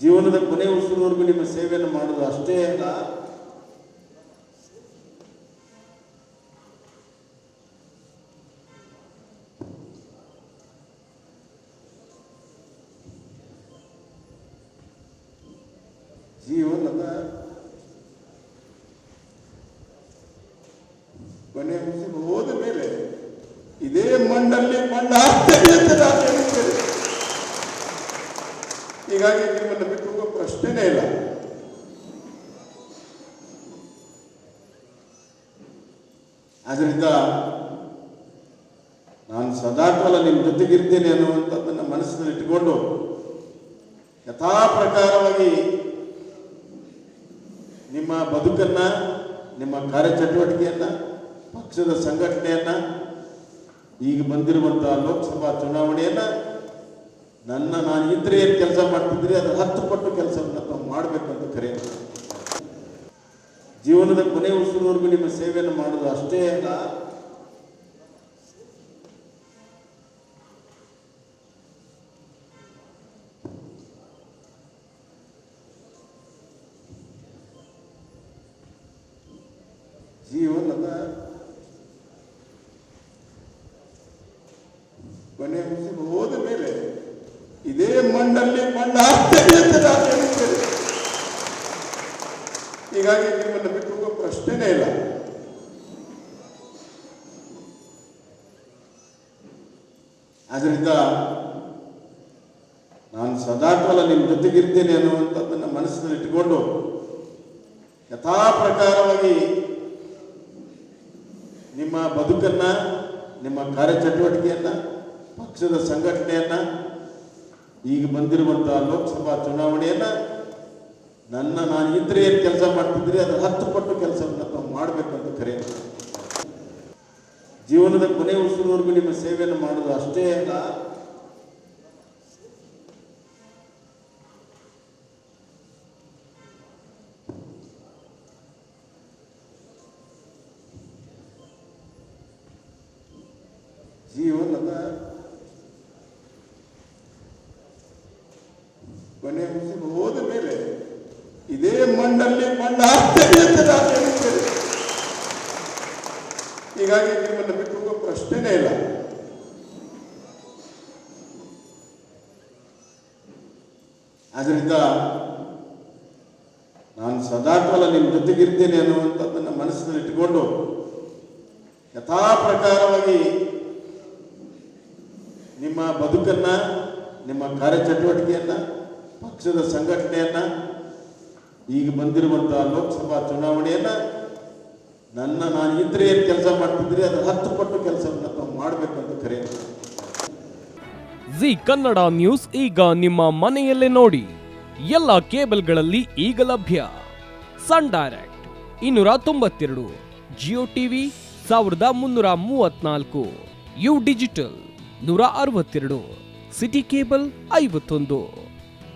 ಜೀವನದ ಕೊನೆ ಉಸಿರುವರೆಗೂ ನಿಮ್ಮ ಸೇವೆಯನ್ನು ಮಾಡೋದು ಅಷ್ಟೇ ಅಲ್ಲ, ಜೀವನದ ಕೊನೆ ಉಸಿರು ಹೋದ ಮೇಲೆ ಇದೇ ಮಣ್ಣಲ್ಲಿ ಮಣ್ಣು ಹೇಳಿದ್ದೇನೆ ಹೀಗಾಗಿ ನಿಮ್ಮನ್ನು ಬಿಟ್ಟು ಹೋಗೋ ಪ್ರಶ್ನೆನೇ ಇಲ್ಲ. ಆದ್ರಿಂದ ನಾನು ಸದಾಕಾಲ ನಿಮ್ಮ ಜೊತೆಗಿರ್ತೇನೆ ಅನ್ನುವಂಥದ್ದನ್ನ ಮನಸ್ಸಿನಲ್ಲಿ ಇಟ್ಟುಕೊಂಡು ಯಥಾ ಪ್ರಕಾರವಾಗಿ ನಿಮ್ಮ ಬದುಕನ್ನ, ನಿಮ್ಮ ಕಾರ್ಯಚಟುವಟಿಕೆಯನ್ನ, ಪಕ್ಷದ ಸಂಘಟನೆಯನ್ನ, ಈಗ ಬಂದಿರುವಂತಹ ಲೋಕಸಭಾ ಚುನಾವಣೆಯನ್ನ ನನ್ನ ನಾನು ಇದ್ರೆ ಏನು ಕೆಲಸ ಮಾಡ್ತಿದ್ರಿ ಅದು ಹತ್ತು ಪಟ್ಟು ಕೆಲಸವನ್ನು ತಾವು ಮಾಡಬೇಕಂತ ಕರೆ. ಜೀವನದ ಕೊನೆ ಉಸಿರುವರೆಗೂ ನಿಮ್ಮ ಸೇವೆಯನ್ನು ಮಾಡೋದು ಅಷ್ಟೇ ಅಲ್ಲ. ಜೀವನದ ಕೊನೆ ಉಸಿರು ಇದೇ ಮಣ್ಣಲ್ಲಿ ಮಣ್ಣು ಅಂತ ನಾನು ಹೀಗಾಗಿ ನಿಮ್ಮನ್ನು ಬಿಟ್ಟು ಹೋಗೋ ಪ್ರಶ್ನೆನೇ ಇಲ್ಲ. ಆದ್ರಿಂದ ನಾನು ಸದಾಕಾಲ ನಿಮ್ಮ ಜೊತೆಗಿರ್ತೇನೆ ಅನ್ನುವಂಥದ್ದನ್ನ ಮನಸ್ಸಿನಲ್ಲಿ ಇಟ್ಟುಕೊಂಡು ಯಥಾ ಪ್ರಕಾರವಾಗಿ ನಿಮ್ಮ ಬದುಕನ್ನು, ನಿಮ್ಮ ಕಾರ್ಯಚಟುವಟಿಕೆಯನ್ನ, ಪಕ್ಷದ ಸಂಘಟನೆಯನ್ನ ಈಗ ಬಂದಿರುವಂತಹ ಲೋಕಸಭಾ ಚುನಾವಣೆಯನ್ನ ನನ್ನ ನಾನು ಇದ್ರೆ ಏನು ಕೆಲಸ ಮಾಡ್ತಿದ್ರಿ ಅದು ಹತ್ತು ಪಟ್ಟು ಕೆಲಸವನ್ನು ತಾವು ಮಾಡಬೇಕಂತ ಕರೆ. ಜೀವನದ ಕೊನೆ ಉಸಿರುವರೆಗೂ ನಿಮ್ಮ ಸೇವೆಯನ್ನು ಮಾಡೋದು ಅಷ್ಟೇ ಅಲ್ಲ. ಜೀವನದ ಕೊನೆ ಉಸಿರು ಹೋದ ಮೇಲೆ ಇದೇ ಮಣ್ಣಲ್ಲಿ ಮಣ್ಣು ಹೇಳಿದ್ದೇನೆ. ಹೀಗಾಗಿ ನಿಮ್ಮನ್ನು ಬಿಟ್ಟು ಹೋಗೋ ಪ್ರಶ್ನೆನೇ ಇಲ್ಲ. ಆದ್ರಿಂದ ನಾನು ಸದಾಕಾಲ ನಿಮ್ಮ ಜೊತೆಗಿರ್ತೇನೆ ಅನ್ನುವಂಥದ್ದನ್ನ ಮನಸ್ಸಿನಲ್ಲಿ ಇಟ್ಟುಕೊಂಡು ಯಥಾ ಪ್ರಕಾರವಾಗಿ ನಿಮ್ಮ ಬದುಕನ್ನು, ನಿಮ್ಮ ಕಾರ್ಯಚಟುವಟಿಕೆಯನ್ನ ಪಕ್ಷದ ಸಂಘಟನೆಯನ್ನ ಈಗ ಬಂದಿರುವಂತಹ ಲೋಕಸಭಾ ಚುನಾವಣೆಯನ್ನ ನನ್ನ ನಾನು ಇದ್ರೆ ಏನು ಕೆಲಸ ಮಾಡ್ತಿದ್ರಿ? ಅದ್ರ ಹತ್ತು ಪಟ್ಟು ಕೆಲಸವನ್ನು ತಾವು ಮಾಡಬೇಕಂತ ಕರೆ. ಜಿ ಕನ್ನಡ ನ್ಯೂಸ್ ಈಗ ನಿಮ್ಮ ಮನೆಯಲ್ಲೇ ನೋಡಿ. ಎಲ್ಲ ಕೇಬಲ್ಗಳಲ್ಲಿ ಈಗ ಲಭ್ಯ. ಸನ್ ಡೈರೆಕ್ಟ್ ಇನ್ನೂರ ತೊಂಬತ್ತೆರಡು, ಜಿಯೋ ಟಿವಿ ಸಾವಿರದ ಮುನ್ನೂರ ಮೂವತ್ನಾಲ್ಕು, ಯು ಡಿಜಿಟಲ್ ನೂರ ಅರವತ್ತೆರಡು, ಸಿಟಿ ಕೇಬಲ್ ಐವತ್ತೊಂದು.